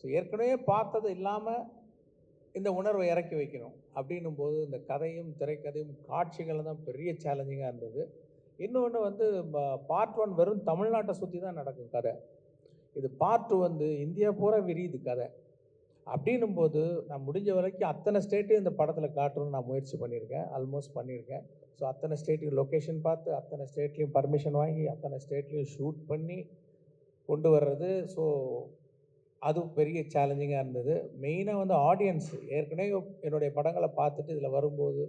So ஏற்கனவே பார்த்தது இல்லாமல் இந்த உணர்வை இறக்கி வைக்கணும். அப்படின்னும் போது இந்த கதையும் திரைக்கதையும் காட்சிகள் தான் பெரிய சேலஞ்சிங்காக இருந்தது. இன்னொன்று வந்து பார்ட் ஒன் வெறும் தமிழ்நாட்டை சுற்றி தான் நடக்கும் கதை. இது பார்ட் வந்து இந்தியா பூரா விரியுது கதை. அப்படின்னும் போது நான் முடிஞ்ச வரைக்கும் அத்தனை ஸ்டேட்டையும் இந்த படத்தில் காட்டணும்னு நான் முயற்சி பண்ணியிருக்கேன். ஆல்மோஸ்ட் பண்ணியிருக்கேன். ஸோ அத்தனை ஸ்டேட்டையும் லொக்கேஷன் பார்த்து அத்தனை ஸ்டேட்லேயும் பர்மிஷன் வாங்கி அத்தனை ஸ்டேட்லேயும் ஷூட் பண்ணி கொண்டு வர்றது. ஸோ அது பெரிய சேலஞ்சிங்காக இருந்தது. மெயினாக வந்து ஆடியன்ஸ் ஏற்கனவே என்னுடைய படங்களை பார்த்துட்டு இதில் வரும்போது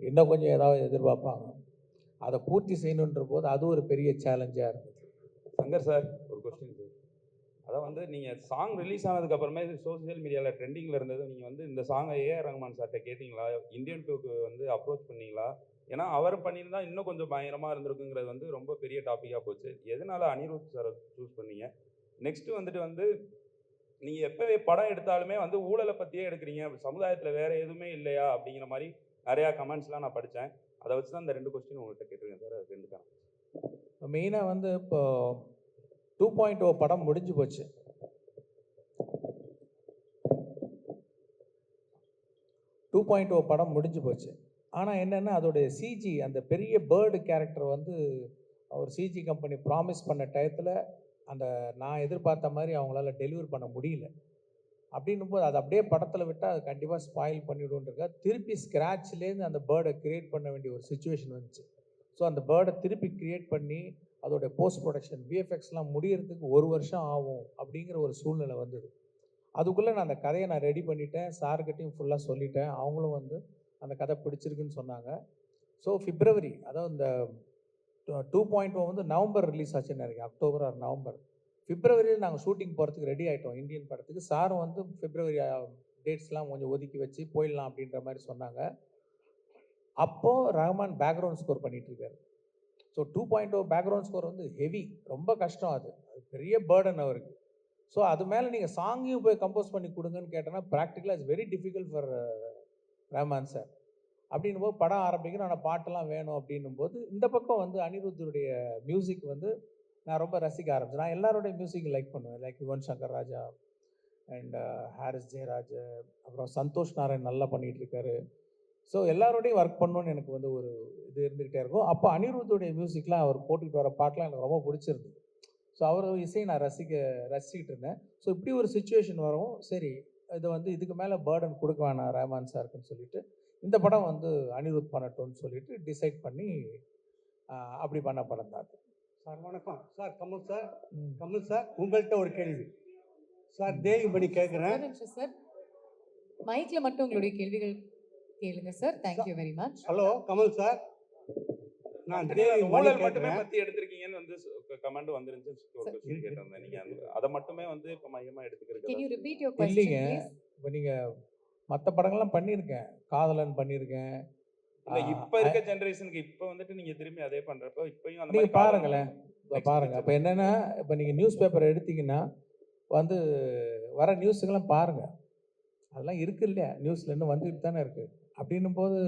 இன்னும் கொஞ்சம் ஏதாவது எதிர்பார்ப்பாங்க. அதை பூர்த்தி செய்யணுன்ற போது அது ஒரு பெரிய சேலஞ்சாக இருந்தது. சங்கர் சார் ஒரு கொஸ்டின் சார் அதான் வந்து நீங்கள் சாங் ரிலீஸ் ஆனதுக்கப்புறமே சோசியல் சோஷியல் மீடியாவில் ட்ரெண்டிங்கில் இருந்தது. நீங்கள் வந்து இந்த சாங்கை ஏஆர் ரஹ்மான் சார்கிட்ட கேட்டிங்களா? இந்தியன் டூக்கு வந்து அப்ரோச் பண்ணீங்களா? ஏன்னா அவர் பண்ணியிருந்தா இன்னும் கொஞ்சம் பயங்கரமாக இருந்திருக்குங்கிறது வந்து ரொம்ப பெரிய டாப்பிக்காக போச்சு. எதனால் அனிருத் சாரை சூஸ் பண்ணீங்க? நெக்ஸ்ட்டு வந்துட்டு வந்து நீங்கள் எப்போவே படம் எடுத்தாலுமே வந்து ஊழலை பற்றியே எடுக்கிறீங்க. சமுதாயத்தில் வேறு எதுவுமே இல்லையா? அப்படிங்கிற மாதிரி நிறையா கமெண்ட்ஸ்லாம் நான் படித்தேன் அதை வச்சு தான் இந்த ரெண்டு கொஸ்டின் உங்கள்கிட்ட கேட்டிருக்கேன் சார். அது ரெண்டு தான் மெயினாக வந்து இப்போ டூ பாயிண்ட் ஓ படம் முடிஞ்சு போச்சு. டூ பாயிண்ட் ஓ படம் முடிஞ்சு போச்சு. ஆனால் என்னென்னா அதோடைய சிஜி அந்த பெரிய பேர்டு கேரக்டர் வந்து அவர் சிஜி கம்பெனி ப்ராமிஸ் பண்ண டயத்தில் அந்த நான் எதிர்பார்த்த மாதிரி அவங்களால டெலிவர் பண்ண முடியல. அப்படின்னும் போது அது அப்படியே படத்தில் விட்டால் அது கண்டிப்பாக ஸ்பாயில் பண்ணிவிடுன்றக்கா திருப்பி ஸ்க்ராட்ச்லேருந்து அந்த பேர்டை க்ரியேட் பண்ண வேண்டிய ஒரு சுச்சுவேஷன் வந்துச்சு. ஸோ அந்த பேர்டை திருப்பி க்ரியேட் பண்ணி அதோடைய போஸ்ட் ப்ரொடக்ஷன் விஎஃப்எக்ஸ்லாம் முடியறதுக்கு ஒரு வருஷம் ஆகும் அப்படிங்கிற ஒரு சூழ்நிலை வந்தது. அதுக்குள்ளே நான் அந்த கதையை நான் ரெடி பண்ணிட்டேன். சார்கிட்டையும் ஃபுல்லாக சொல்லிட்டேன். அவங்களும் வந்து அந்த கதை பிடிச்சிருக்குன்னு சொன்னாங்க. ஸோ ஃபிப்ரவரி அதாவது இந்த டூ பாயிண்ட் ஓ வந்து நவம்பர் ரிலீஸ் ஆச்சுன்னு நினைக்கிறேன் அக்டோபர் ஆர் நவம்பர். பிப்ரவரியில் நாங்கள் ஷூட்டிங் போகிறதுக்கு ரெடி ஆகிட்டோம் இந்தியன் படத்துக்கு. சாரும் வந்து பிப்ரவரி டேட்ஸ்லாம் கொஞ்சம் ஒதுக்கி வச்சு போயிடலாம் அப்படின்ற மாதிரி சொன்னாங்க. அப்போது ரஹ்மான் பேக்ரவுண்ட் ஸ்கோர் பண்ணிட்டு இருக்காரு. So two point O background score வந்து ஹெவி ரொம்ப கஷ்டம் அது. அது பெரிய பேர்டன் அவருக்கு. ஸோ அது மேலே நீங்கள் சாங்கையும் போய் கம்போஸ் பண்ணி கொடுங்கன்னு கேட்டோன்னா ப்ராக்டிக்கலாக it's very difficult for Rahman sir அப்படின்னும் போது படம் ஆரம்பிக்கணும் ஆனால் பாட்டெல்லாம் வேணும் அப்படின்னும் போது இந்த பக்கம் வந்து அனிருத்தருடைய மியூசிக் வந்து நான் ரொம்ப ரசிக்க ஆரம்பிச்சேன். நான் எல்லாருடைய மியூசிக் லைக் பண்ணுவேன். Like Yuvan Shankar Raja and Harris uh, Jayaraj அப்புறம் சந்தோஷ் நாராயண் நல்லா பண்ணிகிட்டு இருக்காரு. ஸோ எல்லாரோடையும் ஒர்க் பண்ணணும்னு எனக்கு வந்து ஒரு இது இருந்துக்கிட்டே இருக்கும். அப்போ அனிருத்துடைய மியூசிக்லாம் அவர் போட்டுக்கிட்டு வர பாட்டெலாம் எனக்கு ரொம்ப பிடிச்சிருந்தது. ஸோ அவர் இசையை நான் ரசிக்க ரசிக்கிட்டு இருந்தேன். ஸோ இப்படி ஒரு சுச்சுவேஷன் வரவும் சரி இதை வந்து இதுக்கு மேலே பேர்டன் கொடுக்க வேணாம் ரஹ்மான் சாருக்குன்னு சொல்லிட்டு இந்த படம் வந்து அனிருத் பண்ணட்டும்னு சொல்லிட்டு டிசைட் பண்ணி அப்படி பண்ண படம் தான். சார் வணக்கம். Sir Kamal sir. Kamal sir உங்கள்கிட்ட ஒரு கேள்வி. சார் தேவி படி கேட்குறேன் சார் மைக்ல மட்டும் உங்களுடைய கேள்விகள் கேளுங்க sir thank you very much hello Kamal sir நான் தேவி மட்டுமே கேட்குறேன் பத்தி வந்து கமெண்ட் வந்துருந்துச்சு ஒரு கொஸ்டின் கேட்டிருந்தேன் நீங்க அதை மட்டுமே வந்து இப்ப மையமா யுவர் இல்லைங்க. இப்போ நீங்கள் மற்ற படங்கள்லாம் பண்ணியிருக்கேன். காதலன் பண்ணியிருக்கேன். இப்ப இருக்க ஜெனரேஷனுக்கு இப்ப வந்துட்டு நீங்க திரும்பி அதே பண்றப்ப இப்பயும் அந்த நீங்க மாதிரி பாருங்களேன். பாருங்க. இப்போ என்னன்னா இப்போ நீங்கள் நியூஸ் பேப்பர் எடுத்தீங்கன்னா வந்து வர நியூஸுக்கெல்லாம் பாருங்க. அதெல்லாம் இருக்கு இல்லையா? நியூஸ்ல இன்னும் வந்துட்டு தானே இருக்கு. அப்படின்னும் போது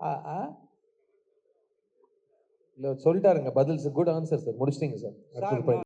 ஆ ஆ இல்லை சொல்லிட்டாருங்க பதில் குட் ஆன்சர் சார் முடிச்சிட்டீங்க சார்